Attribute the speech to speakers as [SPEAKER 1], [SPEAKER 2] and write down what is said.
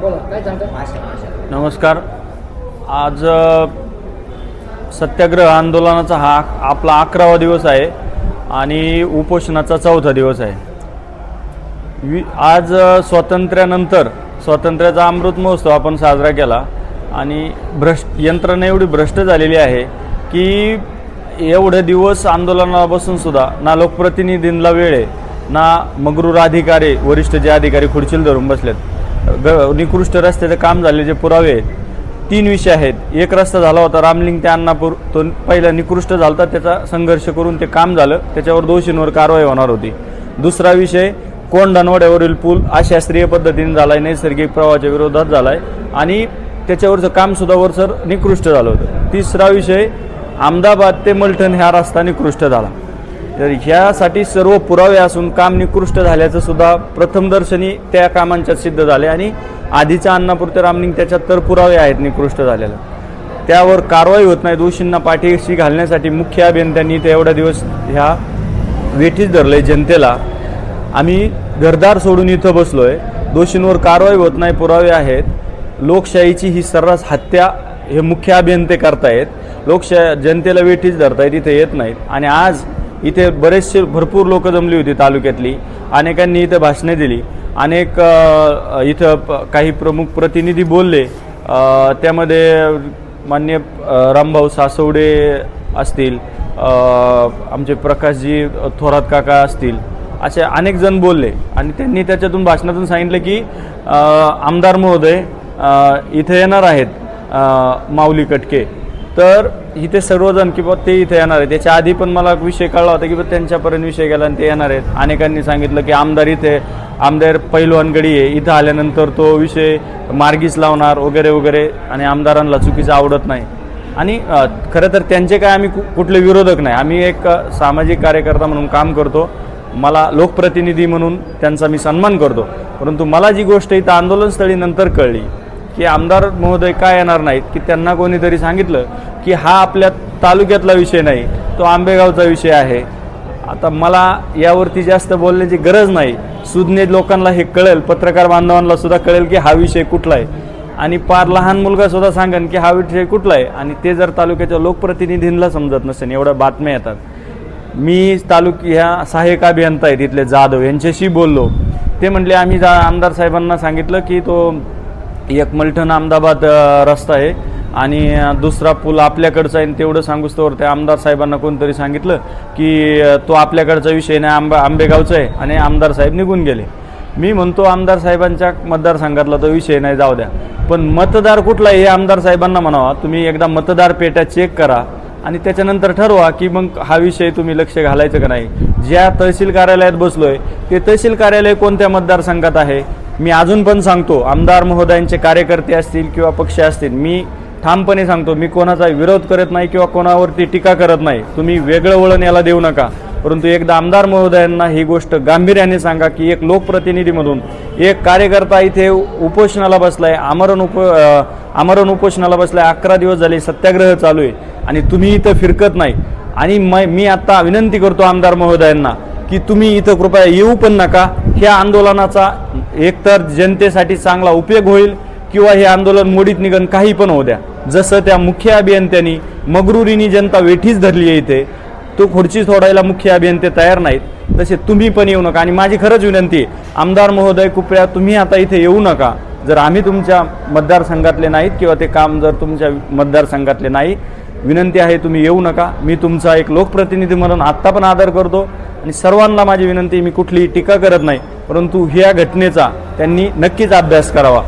[SPEAKER 1] बोला काय
[SPEAKER 2] नमस्कार. आज सत्याग्रह आंदोलनाचा हा आपला अकरावा दिवस आहे आणि उपोषणाचा चौथा दिवस आहे. वि आज स्वातंत्र्यानंतर स्वातंत्र्याचा अमृत महोत्सव आपण साजरा केला आणि भ्रष्ट यंत्रणा एवढी भ्रष्ट झालेली आहे की एवढे दिवस आंदोलनाला सुद्धा ना लोकप्रतिनिधींना वेळ आहे ना मगरूर अधिकारी वरिष्ठ जे अधिकारी खुर्चील धरून बसलेत ग निकृष्ट रस्त्याचं काम झाले जे पुरावे. आहेत तीन विषय आहेत. एक रस्ता झाला होता रामलिंग ते अन्नापूर तो पहिला निकृष्ट झाला होता त्याचा संघर्ष करून ते काम झालं. त्याच्यावर दोषींवर कारवाई होणार होती. दुसरा विषय कोण दनवड्यावरील पूल अशास्त्रीय पद्धतीने झाला आहे नैसर्गिक प्रवाहाच्या विरोधात झाला आहे आणि त्याच्यावरचं कामसुद्धा वरसर निकृष्ट झालं होतं. तिसरा विषय अहमदाबाद ते मलठण ह्या रस्ता निकृष्ट झाला. तर ह्यासाठी सर्व पुरावे असून काम निकृष्ट झाल्याचं सुद्धा प्रथमदर्शनी त्या कामांच्यात सिद्ध झाले आणि आधीच्या अन्नापुरते रामलिंग त्याच्यात तर पुरावे आहेत निकृष्ट झालेलं. त्यावर कारवाई होत नाही. दोषींना पाठीशी घालण्यासाठी मुख्य अभियंत्यांनी ते एवढा दिवस ह्या वेठीच धरले जनतेला. आम्ही घरदार सोडून इथं बसलो आहे दोषींवर कारवाई होत नाही पुरावे आहेत. लोकशाहीची ही सर्रास हत्या हे मुख्य अभियंते करतायत. लोकशा जनतेला वेठीच धरतायत इथे येत नाहीत. आणि आज इथे बरेचसे भरपूर लोक जमली होती तालुक्यातली. अनेकांनी इथं भाषणे दिली. अनेक इथं काही प्रमुख प्रतिनिधी बोलले. त्यामध्ये मान्य रामभाऊ सासवडे असतील आमचे प्रकाशजी थोरात काका असतील असे अनेक जण बोलले. आणि त्यांनी त्याच्यातून भाषणातून सांगितलं की आमदार महोदय इथे येणार आहेत माऊली कटके. तर इथे सर्वजण की बा ते इथे येणार आहेत. त्याच्या आधी पण मला विषय कळला होता की बा त्यांच्यापर्यंत विषय गेला आणि ते येणार आहेत. अनेकांनी सांगितलं की आमदार इथे आमदार पैलवानगडी आहे. इथं आल्यानंतर तो विषय मार्गीच लावणार वगैरे वगैरे आणि आमदारांना चुकीचं आवडत नाही. आणि खरं तर त्यांचे काय आम्ही कु- कुठले विरोधक नाही. आम्ही एक सामाजिक कार्यकर्ता म्हणून काम करतो. मला लोकप्रतिनिधी म्हणून त्यांचा मी सन्मान करतो. परंतु मला जी गोष्ट इथं आंदोलनस्थळी नंतर कळली की आमदार महोदय काय येणार नाहीत की त्यांना कोणीतरी सांगितलं की हा आपल्या तालुक्यातला विषय नाही तो आंबेगावचा विषय आहे. आता मला यावरती जास्त बोलण्याची गरज नाही. सुज्ञ लोकांना हे कळेल पत्रकार बांधवांना सुद्धा कळेल की हा विषय कुठला आहे. आणि पार लहान मुलगा सुद्धा सांगेन की हा विषय कुठला आहे. आणि ते जर तालुक्याच्या लोकप्रतिनिधींना समजत नसेल एवढ्या बातम्या येतात. मी तालुक ह्या सहाय्यक अभियंता आहे तिथले जाधव यांच्याशी बोललो. ते म्हटले आम्ही जा आमदार साहेबांना सांगितलं की तो एक मलठण अहमदाबाद रस्ता आहे. आणि दुसरा पूल आपल्याकडचा आहे आणि तेवढं सांगूच तर त्या आमदार साहेबांना कोणतरी सांगितलं की तो आपल्याकडचा विषय नाही आंबा आंबेगावचा आहे आणि आमदार साहेब निघून गेले. मी म्हणतो आमदार साहेबांच्या मतदारसंघातला तो विषय नाही जाऊ द्या. पण मतदार कुठला आहे हे आमदार साहेबांना म्हणावा. तुम्ही एकदा मतदार पेट्या चेक करा आणि त्याच्यानंतर ठरवा की मग हा विषय तुम्ही लक्ष घालायचं का नाही. ज्या तहसील कार्यालयात बसलोय ते तहसील कार्यालय कोणत्या मतदारसंघात आहे? मी अजून पण सांगतो आमदार महोदयांचे कार्यकर्ते असतील किंवा पक्ष असतील मी ठामपणे सांगतो मी कोणाचा विरोध करत नाही किंवा कोणावरती टीका करत नाही. तुम्ही वेगळं वळण याला देऊ नका. परंतु एकदा आमदार महोदयांना ही गोष्ट गांभीर्याने सांगा की एक लोकप्रतिनिधीमधून एक कार्यकर्ता इथे उपोषणाला बसलाय आमरण उप आमरण उपोषणाला बसलाय अकरा दिवस झाले सत्याग्रह चालू आहे आणि तुम्ही इथं फिरकत नाही. आणि मी आत्ता विनंती करतो आमदार महोदयांना की तुम्ही इथं कृपया येऊ पण नका. ह्या आंदोलनाचा एकतर जनतेसाठी चांगला उपयोग होईल किंवा हे आंदोलन मोडीत निघन काही पण होऊ द्या. जसं त्या मुख्य अभियंत्यांनी मगरुरीनी जनता वेठीच धरली आहे इथे तो खुर्ची सोडायला मुख्य अभियंते तयार नाहीत. तसे तुम्ही पण येऊ नका. आणि माझी खरंच विनंती आहे आमदार महोदय कृपया तुम्ही आता इथे येऊ नका. जर आम्ही तुमच्या मतदारसंघातले नाहीत किंवा ते काम जर तुमच्या मतदारसंघातले नाही विनंती आहे तुम्ही येऊ नका. मी तुमचा एक लोकप्रतिनिधी म्हणून आत्ता पण आदर करतो. आणि सर्वांना माझी विनंती मी कुठलीही टीका करत नाही परंतु ह्या घटनेचा त्यांनी नक्कीच अभ्यास करावा.